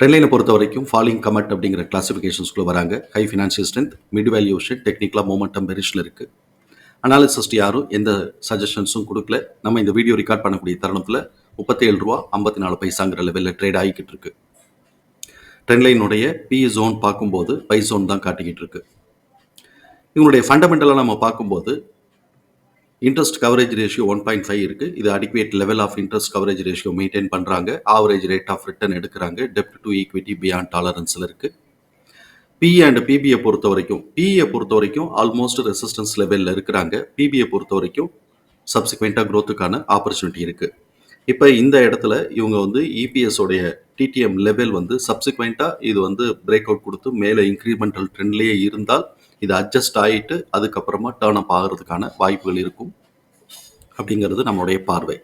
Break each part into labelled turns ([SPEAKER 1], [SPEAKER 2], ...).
[SPEAKER 1] ட்ரெண்ட்லைனை பொறுத்த வரைக்கும் falling comment அப்படிங்கிற கிளாஸிஃபிகேஷன்ஸ்குள்ளே வராங்க. High financial strength mid valuation டெக்னிக்கலாக மூமெண்டம் பெரிஷில் இருக்குது அனாலிசிஸ்ட் யாரும் எந்த சஜஷன்ஸும் கொடுக்கல. நம்ம இந்த வீடியோ ரெக்கார்ட் பண்ணக்கூடிய தருணத்தில் முப்பத்தேழு ரூபா ஐம்பத்தி நாலு பைசாங்கிற லெவலில் ட்ரேட் ஆகிக்கிட்டு இருக்கு. ட்ரெண்ட்லைனுடைய பி ஜோன் பார்க்கும்போது பை ஜோன் தான் காட்டிக்கிட்டு இருக்கு. இவங்களுடைய ஃபண்டமெண்டலாக நம்ம பார்க்கும்போது interest coverage ratio one point five இருக்குது இது adequate level of interest coverage ratio maintain பண்ணுறாங்க ஆவரேஜ் ரேட் ஆஃப் ரிட்டர்ன் எடுக்கிறாங்க. டெப்ட் டு ஈக்விட்டி பியாண்ட் டாலரன்ஸில் இருக்குது பி அண்ட் பிபியை பொறுத்த வரைக்கும் பிஇயை பொறுத்த வரைக்கும் ஆல்மோஸ்ட் ரெசிஸ்டன்ஸ் லெவலில் இருக்கிறாங்க. பிபியை பொறுத்த வரைக்கும் சப்சிக்வெண்ட்டாக க்ரோத்துக்கான ஆப்பர்ச்சுனிட்டி இருக்குது இப்போ இந்த இடத்துல இவங்க வந்து இபிஎஸோடைய டிடிஎம் லெவல் வந்து சப்சிக்வெண்ட்டாக இது வந்து பிரேக் அவுட் கொடுத்து மேலே இன்க்ரிமெண்டல் ட்ரெண்ட்லேயே இருந்தால் இது அட்ஜஸ்ட் ஆகிட்டு அதுக்கப்புறமா டேர்ன் அப் ஆகிறதுக்கான வாய்ப்புகள் இருக்கும் அப்படிங்கிறது நம்மளுடைய பார்வை.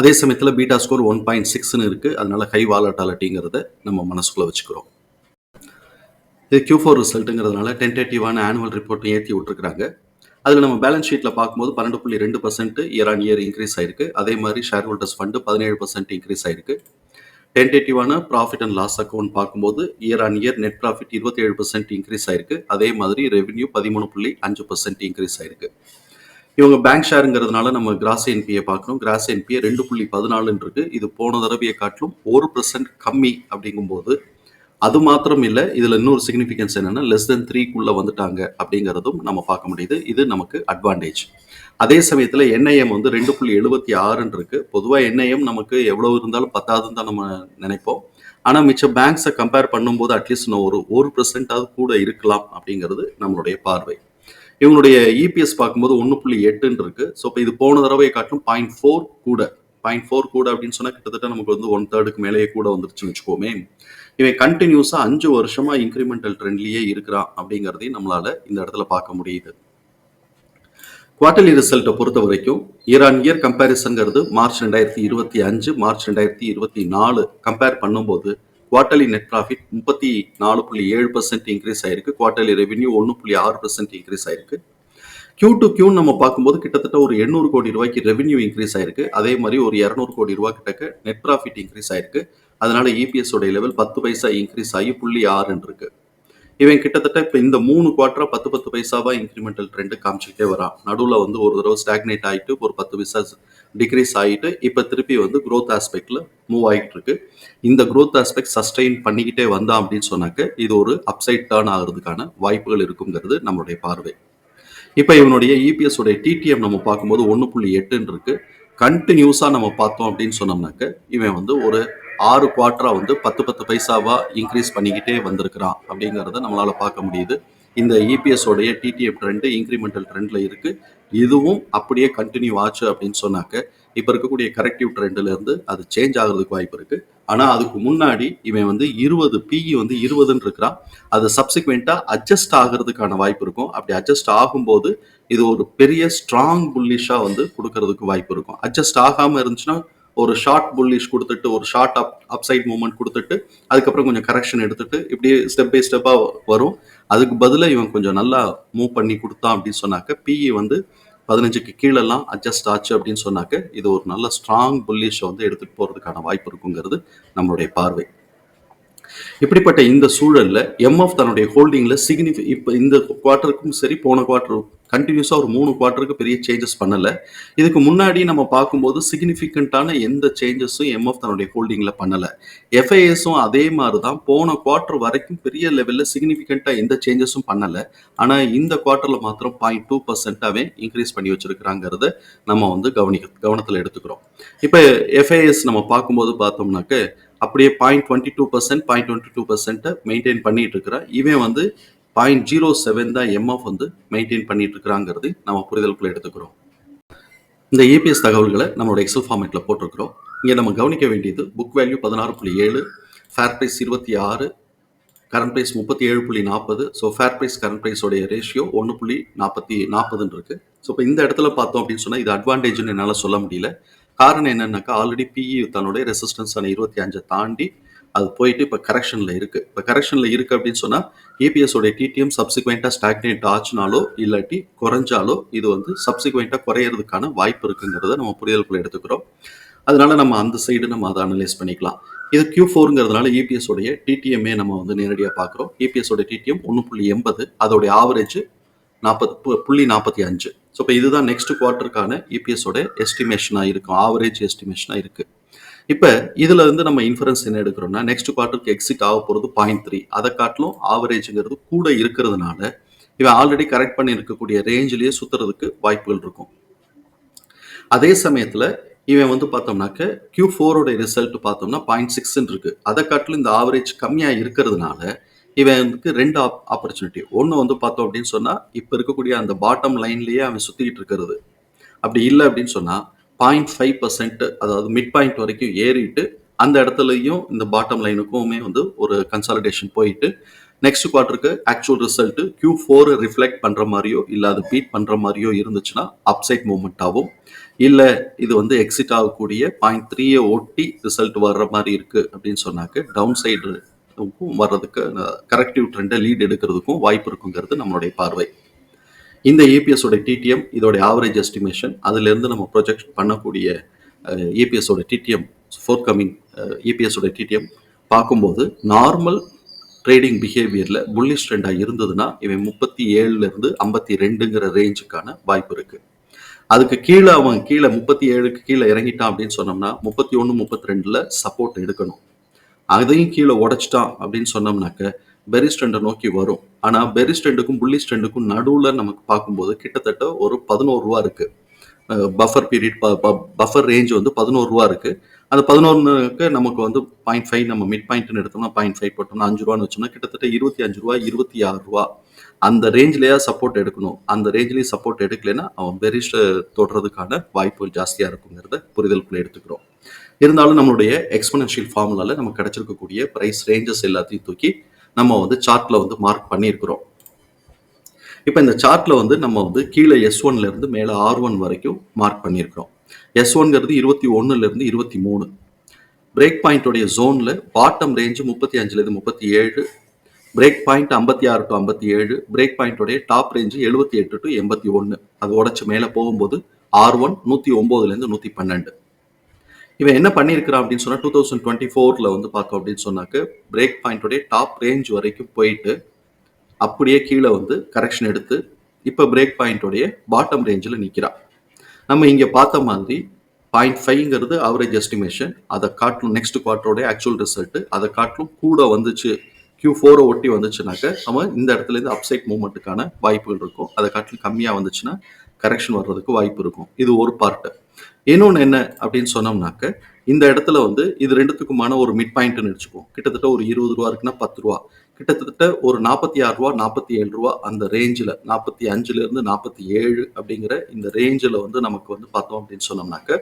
[SPEAKER 1] அதே சமயத்தில் பீட்டா ஸ்கோர் ஒன் பாயிண்ட் சிக்ஸ்னு இருக்குது அதனால ஹை வாலட்டாலிட்டிங்கிறத நம்ம மனசுக்குள்ளே வச்சுக்கிறோம். இது கியூ ஃபோர் ரிசல்ட்டுங்கிறதுனால டென்டேட்டிவான ஆனுவல் ரிப்போர்ட்டும் ஏற்றி விட்டுருக்குறாங்க. அதில் நம்ம பேலன்ஸ் ஷீட்டில் பார்க்கும்போது பன்னெண்டு புள்ளி ரெண்டு percent year on year increase ஆயிருக்கு. அதே மாதிரி ஷேர் ஹோல்டர்ஸ் ஃபண்டு பதினேழு பர்சன்ட் இன்க்ரீஸ் ஆயிருக்கு. டென்டேட்டிவான ப்ராஃபிட் அண்ட் லாஸ் அக்கௌண்ட் பார்க்கும்போது year on year net profit இருபத்தி ஏழு பர்சன்ட் இன்க்ரீஸ் ஆயிருக்கு. அதே மாதிரி ரெவென்யூ பதிமூணு புள்ளி அஞ்சு பர்சன்ட் இன்க்ரீஸ் ஆயிருக்கு. இவங்க பேங்க் ஷேருங்கிறதுனால நம்ம கிராஸ் என்பியை பார்க்கணும். கிராஸ் என்பியை ரெண்டு புள்ளி பதினாலுன்னு இருக்கு. இது போன தடவையை காட்டிலும் ஒரு பர்சன்ட் கம்மி அப்படிங்கும்போது அது மாத்திரம் இல்லை இதில் இன்னொரு சிக்னிஃபிகன்ஸ் என்னென்னா லெஸ் தென் த்ரீக்குள்ளே வந்துட்டாங்க அப்படிங்கிறதும் நம்ம பார்க்க முடியுது. இது நமக்கு அட்வான்டேஜ் அதே சமயத்தில் என்ஐஎம் வந்து ரெண்டு புள்ளி எழுபத்தி ஆறுன்னு இருக்கு. பொதுவாக என்ஐஎம் நமக்கு எவ்வளோ இருந்தாலும் பத்தாதுன்னு தான் நம்ம நினைப்போம். ஆனால் மிச்ச பேங்க்ஸை கம்பேர் பண்ணும்போது அட்லீஸ்ட் நான் ஒரு ஒரு பர்சன்டாவது கூட இருக்கலாம் அப்படிங்கிறது நம்மளுடைய பார்வை. இவங்களுடைய இபிஎஸ் பார்க்கும்போது ஒன்று புள்ளி எட்டுன்னு இருக்கு. ஸோ இப்போ இது போன தடவை காட்டும் பாயிண்ட் ஃபோர் கூட பாயிண்ட் ஃபோர் கூட அப்படின்னு சொன்னால் கிட்டத்தட்ட நமக்கு வந்து ஒன் தேர்டுக்கு மேலேயே கூட வந்துருச்சுன்னு வச்சுக்கோமே. இவன் கண்டினியூஸாக அஞ்சு வருஷமாக இன்க்ரிமெண்டல் ட்ரெண்ட்லேயே இருக்கிறான் அப்படிங்கிறதையும் நம்மளால் இந்த இடத்துல பார்க்க முடியுது. குவார்டர்லி ரிசல்ட்டை பொறுத்த வரைக்கும் இயர் ஆன் இயர் கம்பேரிசன்ங்கிறது மார்ச் ரெண்டாயிரத்தி இருபத்தி அஞ்சு மார்ச் ரெண்டாயிரத்தி இருபத்தி நாலு கம்பேர் பண்ணும்போது குவார்டர்லி நெட் ப்ராஃபிட் முப்பத்தி நாலு புள்ளி ஏழு பர்சன்ட் இன்க்ரீஸ் ஆயிருக்கு குவார்டர்லி ரெவென்யூ ஒன்று புள்ளி ஆறு பர்சன்ட் இன்க்ரீஸ் ஆயிருக்கு. கியூ டு கியூ நம்ம பார்க்கும்போது கிட்டத்தட்ட ஒரு எண்ணூறு கோடி ரூபாய்க்கு ரெவன்யூ இன்க்ரீஸ் ஆயிருக்கு. அதே மாதிரி ஒரு இரநூறு கோடி ரூபா கிட்டக்க நெட் ப்ராஃபிட் இன்க்ரீஸ் ஆயிருக்கு. அதனால இபிஎஸ் உடைய லெவல் பத்து பைசா இன்க்ரீஸ் ஆகி புள்ளி ஆறுன்னு இருக்கு. இவன் கிட்டத்தட்ட இப்போ இந்த மூணு குவார்டரா பத்து பத்து பைசாவா இன்க்ரிமெண்டல் ட்ரெண்டு காமிச்சிக்கிட்டே வரான். நடுவில் வந்து ஒரு தடவை ஸ்டாக்னேட் ஆகிட்டு ஒரு பத்து பைசா டிக்ரீஸ் ஆகிட்டு இப்போ திருப்பி வந்து க்ரோத் ஆஸ்பெக்டில் மூவ் ஆகிட்டு இருக்கு. இந்த க்ரோத் ஆஸ்பெக்ட் சஸ்டெயின் பண்ணிக்கிட்டே வந்தான் அப்படின்னு சொன்னாக்க இது ஒரு அப்சைட் டேர்ன் ஆகிறதுக்கான வாய்ப்புகள் இருக்குங்கிறது நம்மளுடைய பார்வை. இப்போ இவனுடைய இபிஎஸ் உடைய டிடிஎம் நம்ம பார்க்கும்போது ஒன்று புள்ளி எட்டுன்னு இருக்கு கண்டினியூஸாக நம்ம பார்த்தோம் அப்படின்னு சொன்னோம்னாக்க இவன் வந்து ஒரு ஆறு குவார்ட்டரா வந்து பத்து பத்து பைசாவா இன்க்ரீஸ் பண்ணிக்கிட்டே வந்திருக்கிறான் அப்படிங்கிறத நம்மளால பார்க்க முடியுது. இந்த இபிஎஸ் உடைய டிடிஎம் ட்ரெண்டு இன்க்ரிமெண்டல் ட்ரெண்ட்ல இருக்கு. இதுவும் அப்படியே கண்டினியூ ஆச்சு அப்படின்னு சொன்னாக்க இப்போ இருக்கக்கூடிய கரெக்டிவ் ட்ரெண்ட்ல இருந்து அது சேஞ்ச் ஆகிறதுக்கு வாய்ப்பு இருக்கு. ஆனா அதுக்கு முன்னாடி இவன் வந்து இருபது பிஇ வந்து இருபதுன்னு இருக்கிறான். அது சப்சிக்வெண்டா அட்ஜஸ்ட் ஆகிறதுக்கான வாய்ப்பு இருக்கும். அப்படி அட்ஜஸ்ட் ஆகும்போது இது ஒரு பெரிய ஸ்ட்ராங் புல்லிஷா வந்து கொடுக்கறதுக்கு வாய்ப்பு இருக்கும். அட்ஜஸ்ட் ஆகாம இருந்துச்சுன்னா ஒரு ஷார்ட் புல்லிஷ் கொடுத்துட்டு ஒரு ஷார்ட் அப் அப்சைட் மூமெண்ட் கொடுத்துட்டு அதுக்கப்புறம் கொஞ்சம் கரெக்ஷன் எடுத்துட்டு இப்படியே ஸ்டெப் பை ஸ்டெப்பாக வரும். அதுக்கு பதிலாக இவன் கொஞ்சம் நல்லா மூவ் பண்ணி கொடுத்தான் அப்படின்னு சொன்னாக்க பிஇ வந்து பதினஞ்சுக்கு கீழெல்லாம் அட்ஜஸ்ட் ஆச்சு அப்படின்னு சொன்னாக்க இது ஒரு நல்ல ஸ்ட்ராங் புல்லிஷை வந்து எடுத்துகிட்டு போகிறதுக்கான வாய்ப்பு இருக்குங்கிறது நம்மளுடைய பார்வை. இப்படிப்பட்ட இந்த சூழல்ல எம்எஃப் தன்னுடைய ஹோல்டிங்ல சிக்னிஃபி இப்போ இந்த குவார்ட்டருக்கும் சரி போன குவார்ட்டரும் கண்டினியூஸாக ஒரு மூணு குவார்ட்டருக்கு பெரிய சேஞ்சஸ் பண்ணல. இதுக்கு முன்னாடி நம்ம பார்க்கும்போது சிக்னிஃபிகண்ட்டான எந்த சேஞ்சஸும் எம்எஃப் தன்னுடைய ஹோல்டிங்கில் பண்ணல. எஃப்ஐஎஸும் அதே மாதிரி தான் போன குவார்ட்டர் வரைக்கும் பெரிய லெவலில் சிக்னிஃபிகண்ட்டாக எந்த சேஞ்சஸும் பண்ணல. ஆனால் இந்த குவார்ட்டரில் மாத்திரம் பாயிண்ட் டூ பர்சன்ட்டாகவே இன்க்ரீஸ் பண்ணி வச்சுருக்கிறாங்கிறத நம்ம வந்து கவனிக்க கவனத்தில் எடுத்துக்கிறோம். இப்போ எஃப்ஐஎஸ் நம்ம பார்க்கும்போது பார்த்தோம்னாக்க அப்படியே point twenty two percent point twenty two பர்சன்ட்டை maintain பண்ணிட்டு இருக்கிறான் இவன் வந்து பாயிண்ட் ஜீரோ செவன் தான் எம்எஃப் வந்து மெயின்டைன் பண்ணிட்டு இருக்கிறாங்கிறது நம்ம புரிதலுக்குள்ள எடுத்துக்கிறோம். இந்த ஏபிஎஸ் தகவல்களை நம்மளோட எக்ஸல் ஃபார்மேட்ல போட்டிருக்கிறோம். இங்கே நம்ம கவனிக்க வேண்டியது புக் வேல்யூ பதினாறு புள்ளி ஏழு ஃபேர் ப்ரைஸ் இருபத்தி ஆறு கரண்ட் ப்ரைஸ் முப்பத்தி ஏழு புள்ளி நாற்பது. ஸோ ஃபேர் ப்ரைஸ் கரண்ட் ப்ரைஸோடைய ரேஷியோ ஒன்று புள்ளி நாற்பத்தி நாற்பதுன்னு இருக்கு. ஸோ இப்போ இந்த இடத்துல பார்த்தோம் அப்படின்னு சொன்னால் இது அட்வான்டேஜ்னு என்னால் சொல்ல முடியல. காரணம் என்னன்னாக்கா ஆல்ரெடி பிஇ தன்னுடைய ரெசிஸ்டன்ஸான இருபத்தி அஞ்சை தாண்டி அது போயிட்டு இப்போ கரெக்ஷனில் இருக்குது இப்போ கரெக்ஷனில் இருக்குது அப்படின்னு சொன்னால் ஏபிஎஸோடைய டிடிஎம் சப்சிக்வெண்ட்டாக ஸ்டாக்னேட் ஆச்சுனாலோ இல்லாட்டி குறைஞ்சாலோ இது வந்து சப்சிக்வெண்ட்டாக குறையிறதுக்கான வாய்ப்பு இருக்குங்கிறத நம்ம புரிதலுக்குள்ள எடுத்துக்கிறோம். அதனால நம்ம அந்த சைடு நம்ம அதை அனலைஸ் பண்ணிக்கலாம். இது கியூ ஃபோருங்கிறதுனால இபிஎஸ் டிடிஎம்ஏ நம்ம வந்து நேரடியாக பார்க்குறோம். இபிஎஸ் டிடிஎம் ஒன்று புள்ளி எண்பது அதோடைய ஆவரேஜ் நாற்பது பு- புள்ளி நாற்பத்தி அஞ்சு. ஸோ இப்போ இதுதான் நெக்ஸ்ட் குவார்ட்டருக்கான இபிஎஸோட எஸ்டிமேஷனாக இருக்கும். ஆவரேஜ் எஸ்டிமேஷனாக இருக்குது இப்போ இதில் இருந்து நம்ம இன்ஃபரன்ஸ் என்ன எடுக்கிறோம்னா நெக்ஸ்ட் குவார்ட்டருக்கு எக்ஸிட் ஆக போகிறது பாயிண்ட் த்ரீ அதை காட்டிலும் ஆவரேஜுங்கிறது கூட இருக்கிறதுனால இவன் ஆல்ரெடி கரெக்ட் பண்ணி இருக்கக்கூடிய ரேஞ்சிலேயே சுற்றுறதுக்கு வாய்ப்புகள் இருக்கும். அதே சமயத்தில் இவன் வந்து பார்த்தோம்னாக்க கியூ ஃபோரோட ரிசல்ட் பார்த்தோம்னா பாயிண்ட் சிக்ஸ்ன்னு இருக்கு. அதை காட்டிலும் இந்த ஆவரேஜ் கம்மியாக இருக்கிறதுனால இவனுக்கு ரெண்டு ஆப் ஆப்பர்ச்சுனிட்டி ஒன்று வந்து பார்த்தோம் அப்படின்னு சொன்னால் இப்போ இருக்கக்கூடிய அந்த பாட்டம் லைன்லேயே அவன் சுற்றிக்கிட்டு இருக்கிறது. அப்படி இல்லை அப்படின்னு சொன்னால் பாயிண்ட் ஃபைவ் பர்சன்ட் அதாவது மிட் பாயிண்ட் வரைக்கும் ஏறிட்டு அந்த இடத்துலையும் இந்த பாட்டம் லைனுக்குமே வந்து ஒரு கன்சாலிடேஷன் போயிட்டு next குவார்ட்டருக்கு actual result Q four reflect பண்ணுற மாதிரியோ இல்லை அது பீட் பண்ணுற மாதிரியோ இருந்துச்சுன்னா அப்சைட் மூமெண்ட் ஆகும். இல்லை இது வந்து எக்ஸிட் ஆகக்கூடிய பாயிண்ட் த்ரீயை ஒட்டி ரிசல்ட் வர்ற மாதிரி இருக்குது அப்படின்னு சொன்னாக்க டவுன் சைடு வர்றதுக்கு கரெக்டிவ் ட்ரெண்டை லீட் எடுக்கிறதுக்கும் வாய்ப்பு இருக்குங்கிறது நம்மளுடைய பார்வை. இந்த ஏபிஎஸோட டிடிஎம் இதோட ஆவரேஜ் எஸ்டிமேஷன் அதுலேருந்து நம்ம ப்ரொஜெக்ட் பண்ணக்கூடிய ஏபிஎஸோட டிடிஎம் ஃபோர் கமிங் ஏபிஎஸோட டிடிஎம் பார்க்கும்போது நார்மல் ட்ரேடிங் பிஹேவியரில் புல்லிஷ் ட்ரெண்டாக இருந்ததுன்னா இவன் முப்பத்தி ஏழுலேருந்து ஐம்பத்தி ரெண்டுங்கிற ரேஞ்சுக்கான வாய்ப்பு இருக்குது அதுக்கு கீழே அவன் கீழே முப்பத்தி ஏழுக்கு கீழே இறங்கிட்டான் அப்படின்னு சொன்னோம்னா முப்பத்தி ஒன்று முப்பத்தி ரெண்டில் சப்போர்ட் எடுக்கணும். அதையும் கீழே உடைச்சிட்டான் அப்படின்னு சொன்னோம்னாக்க பெரி நோக்கி வரும். ஆனால் பெரிஸ்டண்டுக்கும் புள்ளி ஸ்ட்ரெண்டுக்கும் நடுவில் நமக்கு பார்க்கும்போது கிட்டத்தட்ட ஒரு பதினோரு ரூபா இருக்கு. பஃபர் பீரியட் பஃபர் ரேஞ்ச் வந்து பதினோரு ரூபா இருக்கு. அந்த பதினொன்றுக்கு நமக்கு வந்து பாயிண்ட் ஃபைவ் நம்ம மிட் பாயிண்ட்னு எடுத்தோம்னா பாயிண்ட் ஃபைவ் போட்டோம்னா அஞ்சு ரூபான்னு வச்சோம்னா கிட்டத்தட்ட இருபத்தி அஞ்சு ரூபா இருபத்தி ஆறு ரூபா. அந்த ரேஞ்சிலேயே சப்போர்ட் எடுக்கணும். அந்த ரேஞ்சிலேயே சப்போர்ட் எடுக்கலைன்னா அவன் பெரிஸ்ட் தொடுறதுக்கான வாய்ப்புகள் ஜாஸ்தியாக இருக்குங்கிறத புரிதலுக்குள்ளே எடுத்துக்கிறோம். இருந்தாலும் நம்மளுடைய எக்ஸ்பனன்ஷியல் ஃபார்முலால நமக்கு கிடைச்சிருக்கக்கூடிய ப்ரைஸ் ரேஞ்சஸ் எல்லாத்தையும் தூக்கி நம்ம வந்து சார்ட்ல வந்து மார்க் பண்ணியிருக்கிறோம். இப்போ இந்த சார்ட்ல வந்து நம்ம வந்து கீழே எஸ் ஒன்ல இருந்து மேலே ஆர் ஒன் வரைக்கும் மார்க் பண்ணியிருக்கிறோம். எஸ் ஒன்ங்கிறது இருபத்தி ஒன்னுல இருந்து இருபத்தி மூணு. பிரேக் பாயிண்டோடைய ஜோன்ல பாட்டம் ரேஞ்சு முப்பத்தி அஞ்சுல இருந்து முப்பத்தி ஏழு பிரேக் பாயிண்ட் ஐம்பத்தி ஆறு டு ஐம்பத்தி ஏழு பிரேக் பாயிண்டோடைய டாப் ரேஞ்சு எழுபத்தி எட்டு டு எண்பத்தி ஒன்று அது உடச்சு மேலே போகும்போது ஆர் ஒன் நூற்றி ஒம்போதுலேருந்து நூற்றி பன்னெண்டு. இவன் என்ன பண்ணியிருக்கிறான் அப்படின்னு சொன்னால் டூ தௌசண்ட் டுவெண்ட்டி ஃபோரில் வந்து பார்த்தோம் அப்படின்னு சொன்னாக்க பிரேக் பாயிண்டோடைய டாப் ரேஞ்ச் வரைக்கும் போயிட்டு அப்படியே கீழே வந்து கரெக்ஷன் எடுத்து இப்போ பிரேக் பாயிண்டோடைய பாட்டம் ரேஞ்சில் நிற்கிறான் நம்ம இங்கே பார்த்த மாதிரி பாயிண்ட் ஃபைவ்ங்கிறது அவரேஜ் எஸ்டிமேஷன் அதை காட்டிலும் நெக்ஸ்ட் குவார்ட்டரோடைய ஆக்சுவல் ரிசல்ட்டு அதை காட்டிலும் கூட வந்துச்சு கியூ ஃபோரை ஒட்டி வந்துச்சுனாக்க நம்ம இந்த இடத்துலேருந்து அப்சைட் மூவ்மெண்ட்டுக்கான வாய்ப்புகள் இருக்கும். அதை காட்டிலும் கம்மியாக வந்துச்சுன்னா கரெக்ஷன் வர்றதுக்கு வாய்ப்பு இருக்கும். இது ஒரு பார்ட்டு இன்னொன்று என்ன அப்படின்னு சொன்னோம்னாக்க இந்த இடத்துல வந்து இது ரெண்டுத்துக்குமான ஒரு மிட் பாயிண்ட்னு வச்சுக்குவோம். கிட்டத்தட்ட ஒரு இருபது ரூபா இருக்குன்னா பத்து ரூபா. கிட்டத்தட்ட ஒரு நாற்பத்தி ஆறு ரூபா நாற்பத்தி ஏழு ரூபா அந்த ரேஞ்சில் நாற்பத்தி அஞ்சுலேருந்து நாற்பத்தி ஏழு அப்படிங்கிற இந்த ரேஞ்சில் வந்து நமக்கு வந்து பார்த்தோம் அப்படின்னு சொன்னோம்னாக்க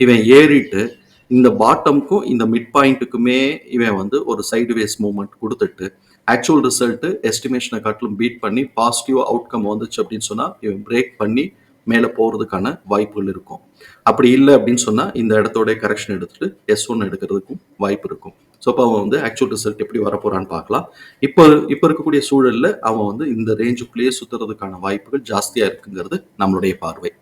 [SPEAKER 1] இவன் ஏறிட்டு இந்த பாட்டம்க்கும் இந்த மிட் பாயிண்ட்டுக்குமே இவன் வந்து ஒரு சைடுவேஸ் மூவ்மெண்ட் கொடுத்துட்டு ஆக்சுவல் ரிசல்ட்டு எஸ்டிமேஷனை காட்டிலும் பீட் பண்ணி பாசிட்டிவ் அவுட்கம் வந்துச்சு அப்படின்னு சொன்னால் இவன் பிரேக் பண்ணி மேலே போகிறதுக்கான வாய்ப்புகள் இருக்கும். அப்படி இல்லை அப்படின்னு சொன்னால் இந்த இடத்தோட கரெக்ஷன் எடுத்துட்டு எஸ் ஒன் எடுக்கிறதுக்கும் வாய்ப்பு இருக்கும். ஸோ அப்போ அவன் வந்து ஆக்சுவல் ரிசல்ட் எப்படி வரப்போறான்னு பார்க்கலாம். இப்போ இப்போ இருக்கக்கூடிய சூழலில் அவன் வந்து இந்த ரேஞ்சுக்குள்ளேயே சுற்றுறதுக்கான வாய்ப்புகள் ஜாஸ்தியாக இருக்குங்கிறது நம்மளுடைய பார்வை.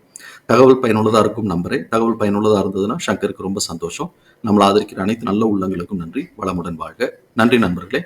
[SPEAKER 1] தகவல் பயனுள்ளதாக இருக்கும் நம்புறேன். தகவல் பயனுள்ளதாக இருந்ததுன்னா சங்கருக்கு ரொம்ப சந்தோஷம். நம்மளை ஆதரிக்கிற அனைத்து நல்ல உள்ளங்களுக்கும் நன்றி. வளமுடன் வாழ்க. நன்றி நண்பர்களே.